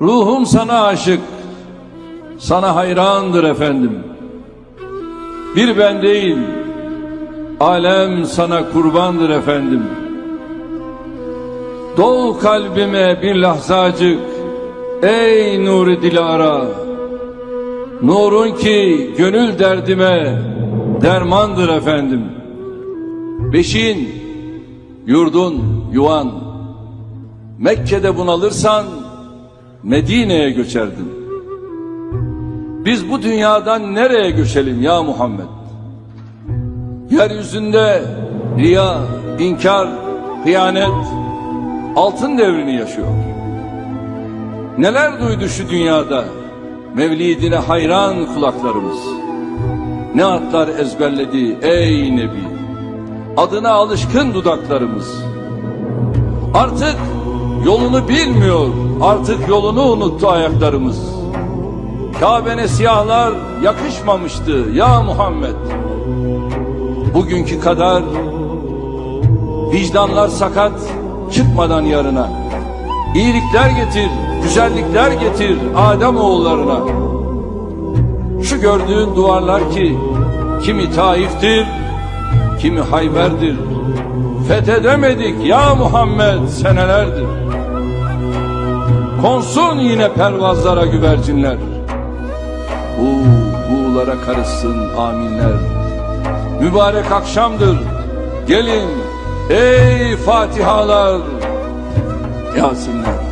Ruhum sana aşık, sana hayrandır efendim. Bir ben değil, alem sana kurbandır efendim. Dol kalbime bir lahzacık, ey nuri dilara. Nurun ki gönül derdime dermandır efendim. Beşin, yurdun, yuvan. Mekke'de bunalırsan Medine'ye göçerdin. Biz bu dünyadan nereye göçelim ya Muhammed? Yeryüzünde riya, inkar, hıyanet altın devrini yaşıyor. Neler duydu şu dünyada Mevlidine hayran kulaklarımız. Ne atlar ezberledi ey Nebi. Adına alışkın dudaklarımız. Artık yolunu bilmiyor, artık yolunu unuttu ayaklarımız. Kabe'ne siyahlar yakışmamıştı ya Muhammed. Bugünkü kadar vicdanlar sakat çıkmadan yarına. İyilikler getir, güzellikler getir Adem oğullarına. Şu gördüğün duvarlar ki kimi Taif'tir, kimi Hayber'dir. Fethedemedik ya Muhammed senelerdir. Konsun yine pervazlara güvercinler. Bu buğulara karışsın aminler. Mübarek akşamdır. Gelin ey Fatihalar. Yasinler.